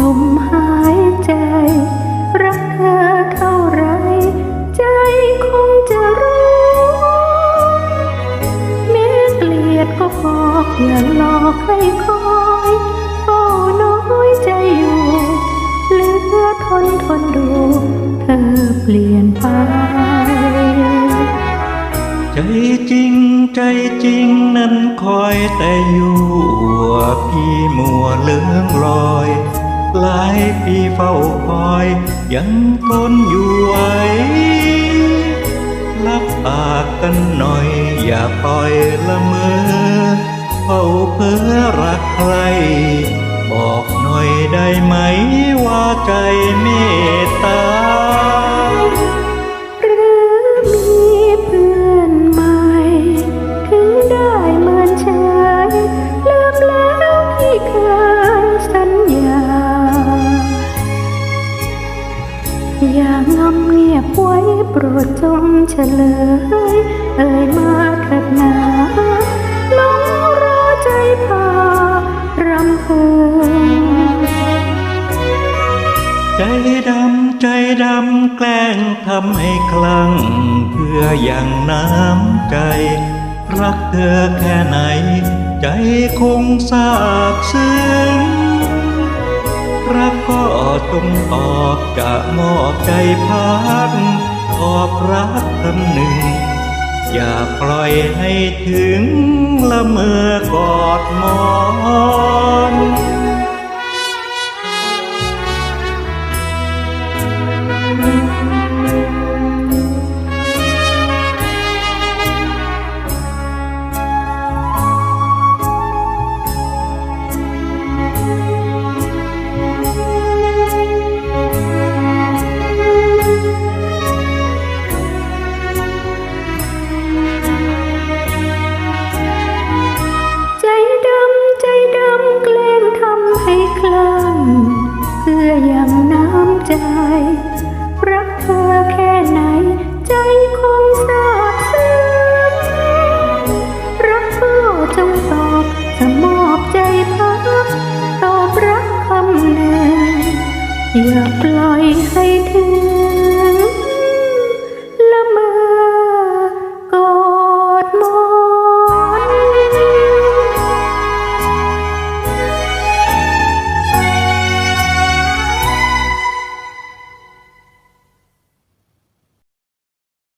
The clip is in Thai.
ลมหายใจ รักเธอเท่าไร ใจคงจะรู้เมื่อเกลียดก็บอกอย่าหลอกให้คอยโอ้น้อยใจอยู่เหลือทนทนดู เธอเปลี่ยนไป ใจจริงใจจริงนั้นคอยแต่อยู่หัวพี่มัวเลื้องลอย หลายปีเฝ้าคอย ยังทนอยู่ไหวรับปากกันหน่อย อย่าปล่อยละเมอเฝ้าเพ้อรักใคร บอกหน่อยได้ไหมว่าใจเมต อย่างงำเงียบไว้โปรดจงเฉลย เอ่ยมาเถิดหนาลงรอใจพารำเพอใจดำใจดำแกล้งทำให้คลั่งเพื่ออย่างน้ำใจ รักเธอแค่ไหน ใจคงซาบซึ้ง ก็จงตอบจะมอบใจพักขอบรักคำหนึ่ง อย่าปล่อยให้ถึงละเมอกอดมอง